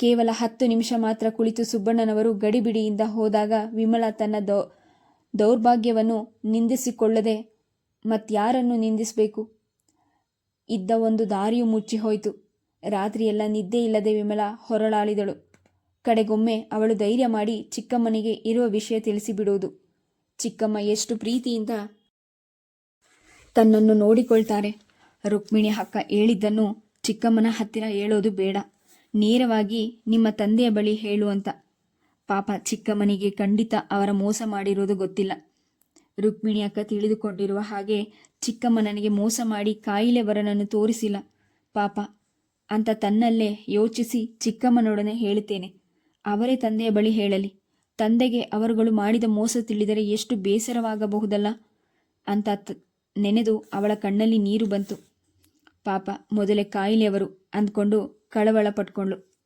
ಕೇವಲ ಹತ್ತು ನಿಮಿಷ ಮಾತ್ರ ಕುಳಿತು ಸುಬ್ಬಣ್ಣನವರು ಗಡಿಬಿಡಿಯಿಂದ ಹೋದಾಗ ವಿಮಲ ತನ್ನ ದೌ, ದೌರ್ಭಾಗ್ಯವನ್ನು ನಿಂದಿಸಿಕೊಳ್ಳದೆ ಮತ್ಯಾರನ್ನು ನಿಂದಿಸಬೇಕು? ಇದ್ದ ಒಂದು ದಾರಿಯು ಮುಚ್ಚಿ ಹೋಯಿತು. ರಾತ್ರಿಯೆಲ್ಲ ನಿದ್ದೆ ಇಲ್ಲದೆ ವಿಮಲ ಹೊರಳಾಳಿದಳು. ಕಡೆಗೊಮ್ಮೆ ಅವಳು ಧೈರ್ಯ ಮಾಡಿ ಚಿಕ್ಕಮ್ಮನಿಗೆ ಇರುವ ವಿಷಯ ತಿಳಿಸಿಬಿಡುವುದು. ಚಿಕ್ಕಮ್ಮ ಎಷ್ಟು ಪ್ರೀತಿಯಿಂದ ತನ್ನನ್ನು ನೋಡಿಕೊಳ್ತಾರೆ. ರುಕ್ಮಿಣಿ ಅಕ್ಕ ಹೇಳಿದ್ದನ್ನು ಚಿಕ್ಕಮ್ಮನ ಹತ್ತಿರ ಹೇಳೋದು ಬೇಡ. ನೇರವಾಗಿ ನಿಮ್ಮ ತಂದೆಯ ಬಳಿ ಹೇಳು ಅಂತ ಪಾಪ ಚಿಕ್ಕಮ್ಮನಿಗೆ ಖಂಡಿತ ಅವರ ಮೋಸ ಮಾಡಿರೋದು ಗೊತ್ತಿಲ್ಲ. ರುಕ್ಮಿಣಿ ಅಕ್ಕ ತಿಳಿದುಕೊಂಡಿರುವ ಹಾಗೆ ಚಿಕ್ಕಮ್ಮ ನನಗೆ ಮೋಸ ಮಾಡಿ ಕಾಯಿಲೆ ವರನನ್ನು ತೋರಿಸಿಲ್ಲ. ಪಾಪ, ಅಂತ ತನ್ನಲ್ಲೇ ಯೋಚಿಸಿ ಚಿಕ್ಕಮ್ಮನೊಡನೆ ಹೇಳುತ್ತೇನೆ. ಅವರೇ ತಂದೆಯ ಬಳಿ ಹೇಳಲಿ. ತಂದೆಗೆ ಅವರುಗಳು ಮಾಡಿದ ಮೋಸ ತಿಳಿದರೆ ಎಷ್ಟು ಬೇಸರವಾಗಬಹುದಲ್ಲ? ಅಂತ ನೆನೆದು ಅವಳ ಕಣ್ಣಲ್ಲಿ ನೀರು ಬಂತು. ಪಾಪ, ಮೊದಲೇ ಕಾಯಿಲೆಯವರು ಅಂದ್ಕೊಂಡು ಕಳವಳ ಪಟ್ಕೊಂಡ್ಳು.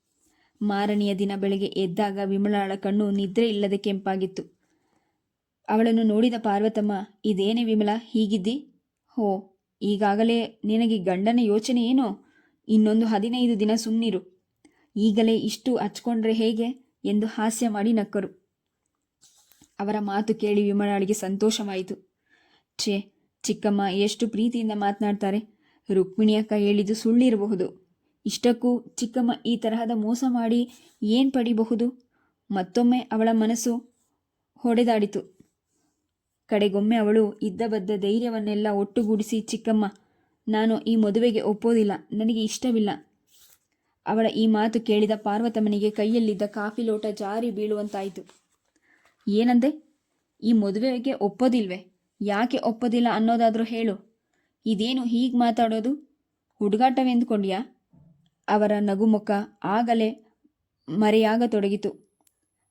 ಮಾರನೆಯ ದಿನ ಬೆಳಗ್ಗೆ ಎದ್ದಾಗ ವಿಮಲಾಳ ಕಣ್ಣು ನಿದ್ರೆ ಇಲ್ಲದೆ ಕೆಂಪಾಗಿತ್ತು. ಅವಳನ್ನು ನೋಡಿದ ಪಾರ್ವತಮ್ಮ, ಇದೇನೇ ವಿಮಲ, ಹೀಗಿದ್ದಿ? ಹೋ, ಈಗಾಗಲೇ ನಿನಗೆ ಗಂಡನ ಯೋಚನೆ ಏನೋ? ಇನ್ನೊಂದು ಹದಿನೈದು ದಿನ ಸುಮ್ಮನಿರು ಈಗಲೇ ಇಷ್ಟು ಹಚ್ಕೊಂಡ್ರೆ ಹೇಗೆ? ಎಂದು ಹಾಸ್ಯ ಮಾಡಿ ನಕ್ಕರು. ಅವರ ಮಾತು ಕೇಳಿ ವಿಮಲಾಳಿಗೆ ಸಂತೋಷವಾಯಿತು. ಛೇ, ಚಿಕ್ಕಮ್ಮ, ಎಷ್ಟು ಪ್ರೀತಿಯಿಂದ ಮಾತನಾಡ್ತಾರೆ. ರುಕ್ಮಿಣಿ ಅಕ್ಕ ಹೇಳಿದ್ದು ಸುಳ್ಳಿರಬಹುದು. ಇಷ್ಟಕ್ಕೂ ಚಿಕ್ಕಮ್ಮ ಈ ತರಹದ ಮೋಸ ಮಾಡಿ ಏನು ಪಡಿಬಹುದು? ಮತ್ತೊಮ್ಮೆ ಅವಳ ಮನಸ್ಸು ಹೊಡೆದಾಡಿತು. ಕಡೆಗೊಮ್ಮೆ ಅವಳು ಇದ್ದ ಬದ್ದ ಧೈರ್ಯವನ್ನೆಲ್ಲ ಒಟ್ಟುಗೂಡಿಸಿ, ಚಿಕ್ಕಮ್ಮ, ನಾನು ಈ ಮದುವೆಗೆ ಒಪ್ಪೋದಿಲ್ಲ, ನನಗೆ ಇಷ್ಟವಿಲ್ಲ. ಅವಳ ಈ ಮಾತು ಕೇಳಿದ ಪಾರ್ವತಮ್ಮನಿಗೆ ಕೈಯಲ್ಲಿದ್ದ ಕಾಫಿ ಲೋಟ ಜಾರಿ ಬೀಳುವಂತಾಯಿತು. ಏನಂದೆ? ಈ ಮದುವೆಗೆ ಒಪ್ಪೋದಿಲ್ವೇ? ಯಾಕೆ ಒಪ್ಪೋದಿಲ್ಲ ಅನ್ನೋದಾದರೂ ಹೇಳು. ಇದೇನು ಹೀಗೆ ಮಾತಾಡೋದು? ಹುಡುಗಾಟವೆಂದುಕೊಂಡ್ಯಾ? ಅವರ ನಗುಮುಖ ಆಗಲೇ ಮರೆಯಾಗತೊಡಗಿತು.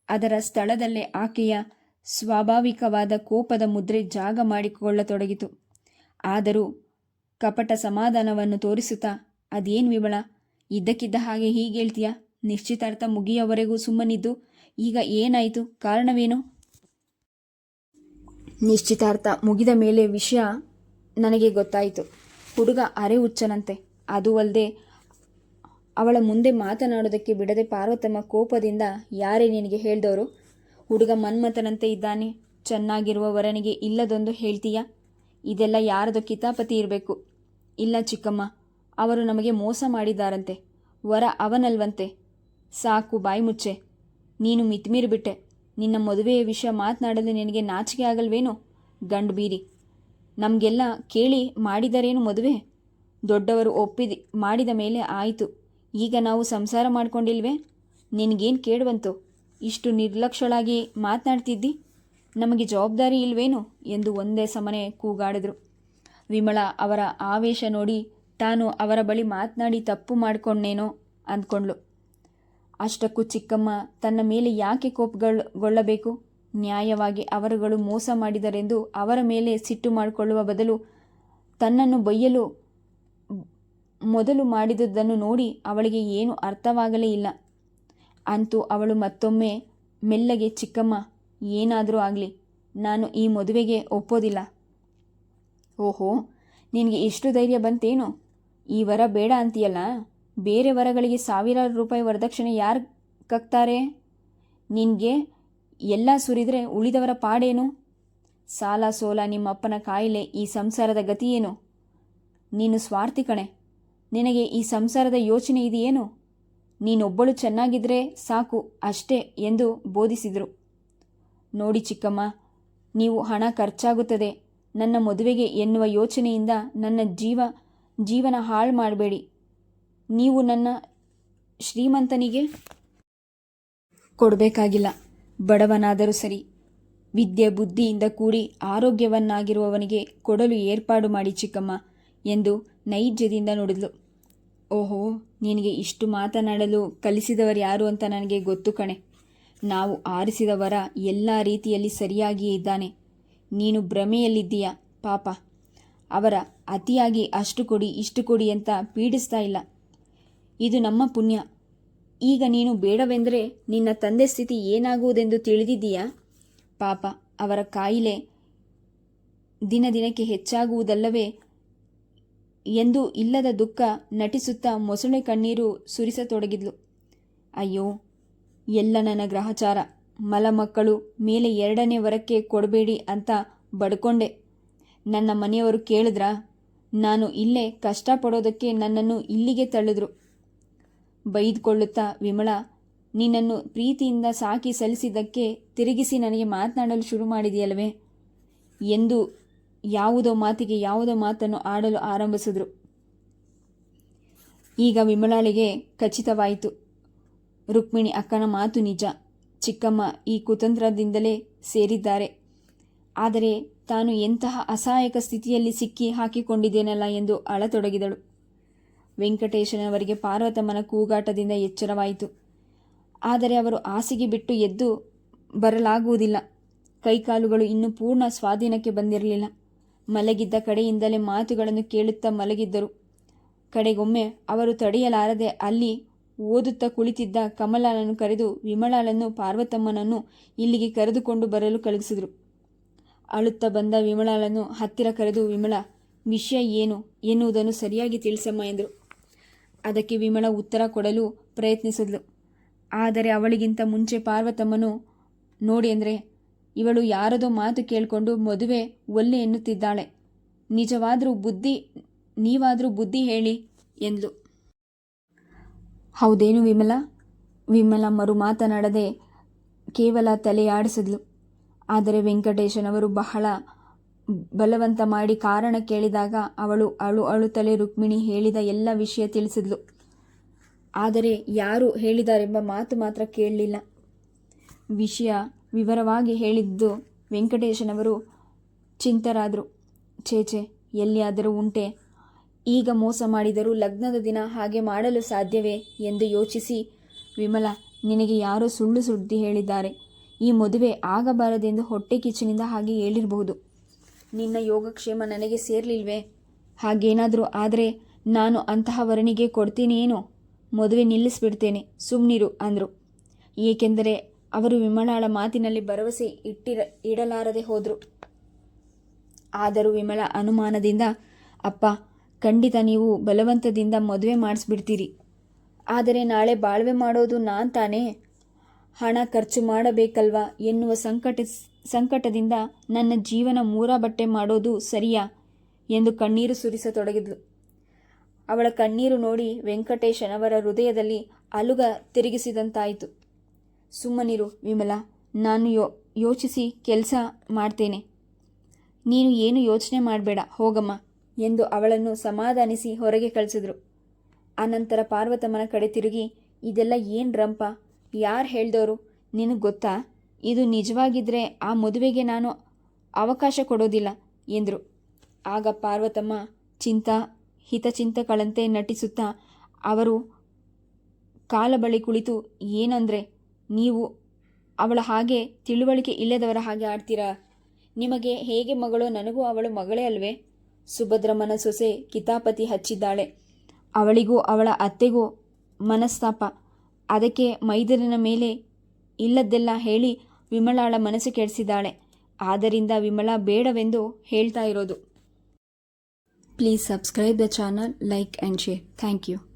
ಅದರ ಸ್ಥಳದಲ್ಲೇ ಆಕೆಯ ಸ್ವಾಭಾವಿಕವಾದ ಕೋಪದ ಮುದ್ರೆ ಜಾಗ ಮಾಡಿಕೊಳ್ಳತೊಡಗಿತು. ಆದರೂ ಕಪಟ ಸಮಾಧಾನವನ್ನು ತೋರಿಸುತ್ತಾ, ಅದೇನು ವಿಮಳ ಇದ್ದಕ್ಕಿದ್ದ ಹಾಗೆ ಹೀಗೇಳ್ತೀಯ ನಿಶ್ಚಿತಾರ್ಥ ಮುಗಿಯವರೆಗೂ ಸುಮ್ಮನಿದ್ದು, ಈಗ ಏನಾಯಿತು? ಕಾರಣವೇನು? ನಿಶ್ಚಿತಾರ್ಥ ಮುಗಿದ ಮೇಲೆ ವಿಷಯ ನನಗೆ ಗೊತ್ತಾಯಿತು. ಹುಡುಗ ಅರೆ ಹುಚ್ಚನಂತೆ. ಅದು ಅಲ್ಲದೆ ಅವಳ ಮುಂದೆ ಮಾತನಾಡೋದಕ್ಕೆ ಬಿಡದೆ ಪಾರ್ವತಮ್ಮ ಕೋಪದಿಂದ, ಯಾರೇ ನಿನಗೆ ಹೇಳ್ದವರು ಹುಡುಗ ಮನ್ಮಥನಂತೆ ಇದ್ದಾನೆ, ಚೆನ್ನಾಗಿರುವ ವರನಿಗೆ ಇಲ್ಲದೊಂದು ಹೇಳ್ತೀಯಾ? ಇದೆಲ್ಲ ಯಾರದೋ ಕಿತಾಪತಿ ಇರಬೇಕು? ಇಲ್ಲ ಚಿಕ್ಕಮ್ಮ, ಅವರು ನಮಗೆ ಮೋಸ ಮಾಡಿದ್ದಾರಂತೆ, ವರ ಅವನಲ್ವಂತೆ. ಸಾಕು ಬಾಯಿ ಮುಚ್ಚೆ. ನೀನು ಮಿತಿಮೀರಿಬಿಟ್ಟೆ ನಿನ್ನ ಮದುವೆಯ ವಿಷಯ ಮಾತನಾಡಲು ನಿನಗೆ ನಾಚಿಕೆ ಆಗಲ್ವೇನೋ? ಗಂಡು ಬೀರಿ ನಮಗೆಲ್ಲ ಕೇಳಿ ಮಾಡಿದರೇನು ಮದುವೆ? ದೊಡ್ಡವರು ಒಪ್ಪಿದಿ, ಮಾಡಿದ ಮೇಲೆ ಆಯಿತು. ಈಗ ನಾವು ಸಂಸಾರ ಮಾಡ್ಕೊಂಡಿಲ್ವೇ? ನಿನಗೇನು ಕೇಳುವಂತು ಇಷ್ಟು ನಿರ್ಲಕ್ಷ್ಯಳಾಗಿ ಮಾತನಾಡ್ತಿದ್ದಿ? ನಮಗೆ ಜವಾಬ್ದಾರಿ ಇಲ್ವೇನು? ಎಂದು ಒಂದೇ ಸಮನೆ ಕೂಗಾಡಿದ್ರು. ವಿಮಳ ಅವರ ಆವೇಶ ನೋಡಿ ತಾನು ಅವರ ಬಳಿ ಮಾತನಾಡಿ ತಪ್ಪು ಮಾಡಿಕೊಂಡೇನೋ ಅಂದ್ಕೊಂಡ್ಳು. ಅಷ್ಟಕ್ಕೂ ಚಿಕ್ಕಮ್ಮ ತನ್ನ ಮೇಲೆ ಯಾಕೆ ಕೋಪಗೊಳ್ಳಬೇಕು? ನ್ಯಾಯವಾಗಿ ಅವರುಗಳು ಮೋಸ ಮಾಡಿದರೆಂದು ಅವರ ಮೇಲೆ ಸಿಟ್ಟು ಮಾಡಿಕೊಳ್ಳುವ ಬದಲು ತನ್ನನ್ನು ಬೈಯಲು ಮೊದಲು ಮಾಡಿದುದನ್ನು ನೋಡಿ ಅವಳಿಗೆ ಏನು ಅರ್ಥವಾಗಲೇ ಇಲ್ಲ. ಅಂತೂ ಅವಳು ಮತ್ತೊಮ್ಮೆ, ಮೆಲ್ಲಗೆ ಚಿಕ್ಕಮ್ಮ, ಏನಾದರೂ ಆಗಲಿ, ನಾನು ಈ ಮದುವೆಗೆ ಒಪ್ಪೋದಿಲ್ಲ. ಓಹೋ, ನಿನಗೆ ಎಷ್ಟು ಧೈರ್ಯ ಬಂತೇನು? ಈ ವರ ಬೇಡ ಅಂತೀಯಲ್ಲ? ಬೇರೆ ವರಗಳಿಗೆ ಸಾವಿರಾರು ರೂಪಾಯಿ ವರದಕ್ಷಿಣೆ ಯಾರು ಕಕ್ತಾರೆ? ನಿನಗೆ ಎಲ್ಲ ಸುರಿದ್ರೆ ಉಳಿದವರ ಪಾಡೇನು? ಸಾಲ ಸೋಲ ನಿಮ್ಮಪ್ಪನ ಕಾಯಿಲೆ ಈ ಸಂಸಾರದ ಗತಿಯೇನು? ನೀನು ಸ್ವಾರ್ಥಿ ಕಣೆ. ನಿನಗೆ ಈ ಸಂಸಾರದ ಯೋಚನೆ ಇದೆಯೇನು? ನೀನೊಬ್ಬಳು ಚೆನ್ನಾಗಿದ್ರೆ ಸಾಕು ಅಷ್ಟೇ ಎಂದು ಬೋಧಿಸಿದರು. ನೋಡಿ ಚಿಕ್ಕಮ್ಮ, ನೀವು ಹಣ ಖರ್ಚಾಗುತ್ತದೆ. ನನ್ನ ಮದುವೆಗೆ ಎನ್ನುವ ಯೋಚನೆಯಿಂದ ನನ್ನ ಜೀವ, ಜೀವನ ಹಾಳು ಮಾಡಬೇಡಿ. ನೀವು ನನ್ನ ಶ್ರೀಮಂತನಿಗೆ ಕೊಡಬೇಕಾಗಿಲ್ಲ. ಬಡವನಾದರೂ ಸರಿ. ವಿದ್ಯೆ ಬುದ್ಧಿಯಿಂದ ಕೂಡಿ ಆರೋಗ್ಯವನ್ನಾಗಿರುವವನಿಗೆ ಕೊಡಲು ಏರ್ಪಾಡು ಮಾಡಿ ಚಿಕ್ಕಮ್ಮ ಎಂದು ನೈಜ್ಯದಿಂದ ನೋಡಿದ್ಲು. ಓಹೋ, ನಿನಗೆ ಇಷ್ಟು ಮಾತನಾಡಲು ಕಲಿಸಿದವರು ಯಾರು ಅಂತ ನನಗೆ ಗೊತ್ತು ಕಣೆ. ನಾವು ಆರಿಸಿದವರ ಎಲ್ಲ ರೀತಿಯಲ್ಲಿ ಸರಿಯಾಗಿಯೇ ಇದ್ದಾನೆ. ನೀನು ಭ್ರಮೆಯಲ್ಲಿದ್ದೀಯ? ಪಾಪ. ಅವರ ಅತಿಯಾಗಿ ಅಷ್ಟು ಕೊಡಿ, ಇಷ್ಟು ಕೊಡಿ ಅಂತ ಪೀಡಿಸ್ತಾ ಇಲ್ಲ. ಇದು ನಮ್ಮ ಪುಣ್ಯ. ಈಗ ನೀನು ಬೇಡವೆಂದರೆ ನಿನ್ನ ತಂದೆ ಸ್ಥಿತಿ ಏನಾಗುವುದೆಂದು ತಿಳಿದಿದ್ದೀಯಾ? ಪಾಪ, ಅವರ ಕಾಯಿಲೆ ದಿನ ದಿನಕ್ಕೆ ಹೆಚ್ಚಾಗುವುದಲ್ಲವೇ ಎಂದು ಇಲ್ಲದ ದುಃಖ ನಟಿಸುತ್ತಾ ಮೊಸಳೆ ಕಣ್ಣೀರು ಸುರಿಸತೊಡಗಿದ್ಲು. ಅಯ್ಯೋ, ಎಲ್ಲ ನನ್ನ ಗ್ರಹಚಾರ. ಮಲಮಕ್ಕಳು ಮೇಲೆ ಎರಡನೇ ವರಕ್ಕೆ ಕೊಡಬೇಡಿ ಅಂತ ಬಡ್ಕೊಂಡೆ. ನನ್ನ ಮನೆಯವರು ಕೇಳಿದ್ರಾ? ನಾನು ಇಲ್ಲೇ ಕಷ್ಟಪಡೋದಕ್ಕೆ ನನ್ನನ್ನು ಇಲ್ಲಿಗೆ ತಳ್ಳಿದ್ರು. ಬೈದುಕೊಳ್ಳುತ್ತಾ ವಿಮಳ ನಿನ್ನನ್ನು ಪ್ರೀತಿಯಿಂದ ಸಾಕಿ ಸಲ್ಲಿಸಿದ್ದಕ್ಕೆ ತಿರುಗಿಸಿ ನನಗೆ ಮಾತನಾಡಲು ಶುರು ಮಾಡಿದೆಯಲ್ವೇ ಎಂದು ಯಾವುದೋ ಮಾತಿಗೆ ಯಾವುದೋ ಮಾತನ್ನು ಆಡಲು ಆರಂಭಿಸಿದ್ರು. ಈಗ ವಿಮಲಾಳಿಗೆ ಖಚಿತವಾಯಿತು. ರುಕ್ಮಿಣಿ ಅಕ್ಕನ ಮಾತು ನಿಜ. ಚಿಕ್ಕಮ್ಮ ಈ ಕುತಂತ್ರದಿಂದಲೇ ಸೇರಿದ್ದಾರೆ. ಆದರೆ ತಾನು ಎಂತಹ ಅಸಹಾಯಕ ಸ್ಥಿತಿಯಲ್ಲಿ ಸಿಕ್ಕಿ ಹಾಕಿಕೊಂಡಿದ್ದೇನಲ್ಲ ಎಂದು ಅಳತೊಡಗಿದಳು. ವೆಂಕಟೇಶನವರಿಗೆ ಪಾರ್ವತಮ್ಮನ ಕೂಗಾಟದಿಂದ ಎಚ್ಚರವಾಯಿತು. ಆದರೆ ಅವರು ಹಾಸಿಗೆ ಬಿಟ್ಟು ಎದ್ದು ಬರಲಾಗುವುದಿಲ್ಲ. ಕೈಕಾಲುಗಳು ಇನ್ನೂ ಪೂರ್ಣ ಸ್ವಾಧೀನಕ್ಕೆ ಬಂದಿರಲಿಲ್ಲ. ಮಲಗಿದ್ದ ಕಡೆಯಿಂದಲೇ ಮಾತುಗಳನ್ನು ಕೇಳುತ್ತಾ ಮಲಗಿದ್ದರು. ಕಡೆಗೊಮ್ಮೆ ಅವರು ತಡೆಯಲಾರದೆ ಅಲ್ಲಿ ಓದುತ್ತಾ ಕುಳಿತಿದ್ದ ಕಮಲಾಲನ್ನು ಕರೆದು ವಿಮಲಾಳನ್ನು ಪಾರ್ವತಮ್ಮನನ್ನು ಇಲ್ಲಿಗೆ ಕರೆದುಕೊಂಡು ಬರಲು ಕಳುಹಿಸಿದರು. ಅಳುತ್ತಾ ಬಂದ ವಿಮಲಾಳನ್ನು ಹತ್ತಿರ ಕರೆದು ವಿಮಲ ವಿಷಯ ಏನು? ಎನ್ನುವುದನ್ನು ಸರಿಯಾಗಿ ತಿಳಿಸಮ್ಮ ಎಂದರು. ಅದಕ್ಕೆ ವಿಮಲ ಉತ್ತರ ಕೊಡಲು ಪ್ರಯತ್ನಿಸಿದ್ಲು. ಆದರೆ ಅವಳಿಗಿಂತ ಮುಂಚೆ ಪಾರ್ವತಮ್ಮನು ನೋಡಿ ಅಂದರೆ ಇವಳು ಯಾರದೋ ಮಾತು ಕೇಳಿಕೊಂಡು ಮದುವೆ ಒಲ್ಲೆ ಎನ್ನುತ್ತಿದ್ದಾಳೆ. ನಿಜವಾದರೂ ಬುದ್ಧಿ, ನೀವಾದರೂ ಬುದ್ಧಿ ಹೇಳಿ ಎಂದ್ಲು. ಹೌದೇನು ವಿಮಲ? ವಿಮಲ ಮರು ಮಾತನಾಡದೆ ಕೇವಲ ತಲೆಯಾಡಿಸಿದ್ಲು ಆದರೆ ವೆಂಕಟೇಶನವರು ಬಹಳ ಬಲವಂತ ಮಾಡಿ ಕಾರಣ ಕೇಳಿದಾಗ ಅವಳು ಅಳು ಅಳುತ್ತಲೇ ರುಕ್ಮಿಣಿ ಹೇಳಿದ ಎಲ್ಲ ವಿಷಯ ತಿಳಿಸಿದ್ಲು. ಆದರೆ ಯಾರು ಹೇಳಿದಾರೆಂಬ ಮಾತು ಮಾತ್ರ ಕೇಳಲಿಲ್ಲ. ವಿಷಯ ವಿವರವಾಗಿ ಹೇಳಿದ್ದು ವೆಂಕಟೇಶನವರು ಚಿಂತರಾದರು. ಚೇಚೆ ಎಲ್ಲಿಯಾದರೂ ಉಂಟೆ. ಈಗ ಮೋಸ ಮಾಡಿದರೂ ಲಗ್ನದ ದಿನ ಹಾಗೆ ಮಾಡಲು ಸಾಧ್ಯವೇ ಎಂದು ಯೋಚಿಸಿ, ವಿಮಲ, ನಿನಗೆ ಯಾರೋ ಸುಳ್ಳು ಸುದ್ದಿ ಹೇಳಿದ್ದಾರೆ. ಈ ಮದುವೆ ಆಗಬಾರದೆಂದು ಹೊಟ್ಟೆ ಕಿಚ್ಚಿನಿಂದ ಹಾಗೆ ಹೇಳಿರಬಹುದು. ನಿನ್ನ ಯೋಗಕ್ಷೇಮ ನನಗೆ ಸೇರಲಿಲ್ವೇ? ಹಾಗೇನಾದರೂ ಆದರೆ ನಾನು ಅಂತಹ ಕೊಡ್ತೀನಿ ಕೊಡ್ತೀನೇನೋ? ಮದುವೆ ನಿಲ್ಲಿಸ್ಬಿಡ್ತೇನೆ ಸುಮ್ಮನಿರು ಅಂದರು. ಏಕೆಂದರೆ ಅವರು ವಿಮಲಾಳ ಮಾತಿನಲ್ಲಿ ಭರವಸೆ ಇಟ್ಟಿರ, ಇಡಲಾರದೆ ಹೋದರು. ಆದರೂ ವಿಮಲ ಅನುಮಾನದಿಂದ, ಅಪ್ಪ, ಖಂಡಿತ ನೀವು ಬಲವಂತದಿಂದ ಮದುವೆ ಮಾಡಿಸ್ಬಿಡ್ತೀರಿ. ಆದರೆ ನಾಳೆ ಬಾಳ್ವೆ ಮಾಡೋದು ನಾನು ತಾನೇ. ಹಣ ಖರ್ಚು ಮಾಡಬೇಕಲ್ವಾ ಎನ್ನುವ ಸಂಕಟ, ಸಂಕಟದಿಂದ ನನ್ನ ಜೀವನ ಮೂರ ಬಟ್ಟೆ ಮಾಡೋದು ಸರಿಯಾ ಎಂದು ಕಣ್ಣೀರು ಸುರಿಸತೊಡಗಿದ್ಲು. ಅವಳ ಕಣ್ಣೀರು ನೋಡಿ ವೆಂಕಟೇಶನವರ ಹೃದಯದಲ್ಲಿ ಅಲುಗ ತಿರುಗಿಸಿದಂತಾಯಿತು. ಸುಮ್ಮನಿರು ವಿಮಲ. ನಾನು ಯೋ, ಯೋಚಿಸಿ ಕೆಲಸ ಮಾಡ್ತೇನೆ. ನೀನು ಏನು ಯೋಚನೆ ಮಾಡಬೇಡ, ಹೋಗಮ್ಮ ಎಂದು ಅವಳನ್ನು ಸಮಾಧಾನಿಸಿ ಹೊರಗೆ ಕಳಿಸಿದ್ರು. ಆನಂತರ ಪಾರ್ವತಮ್ಮನ ಕಡೆ ತಿರುಗಿ, ಇದೆಲ್ಲ ಏನು ರಂಪ? ಯಾರು ಹೇಳ್ದವರು ನಿನಗೆ ಗೊತ್ತಾ? ಇದು ನಿಜವಾಗಿದ್ದರೆ ಆ ಮದುವೆಗೆ ನಾನು ಅವಕಾಶ ಕೊಡೋದಿಲ್ಲ ಎಂದರು. ಆಗ ಪಾರ್ವತಮ್ಮ ಚಿಂತ ಹಿತಚಿಂತಗಳಂತೆ ನಟಿಸುತ್ತಾ, ಅವರು ಕಾಲ ಬಳಿ ಕುಳಿತು, ಏನಂದರೆ? ನೀವು ಅವಳ ಹಾಗೆ ತಿಳುವಳಿಕೆ ಇಲ್ಲದವರ ಹಾಗೆ ಆಡ್ತೀರಾ? ನಿಮಗೆ ಹೇಗೆ ಮಗಳು ನನಗೂ ಅವಳು ಮಗಳೇ ಅಲ್ವೇ? ಸುಭದ್ರಮ್ಮನ ಸೊಸೆ ಕಿತಾಪತಿ ಹಚ್ಚಿದ್ದಾಳೆ. ಅವಳಿಗೂ ಅವಳ ಅತ್ತೆಗೂ ಮನಸ್ತಾಪ. ಅದಕ್ಕೆ ಮೈದರಿನ ಮೇಲೆ ಇಲ್ಲದ್ದೆಲ್ಲ ಹೇಳಿ ವಿಮಲಾಳ ಮನಸ್ಸು ಕೆಡಿಸಿದ್ದಾಳೆ. ಆದ್ದರಿಂದ ವಿಮಲಾ ಬೇಡವೆಂದು ಹೇಳ್ತಾ ಇರೋದು. Please subscribe the channel, like and share. Thank you.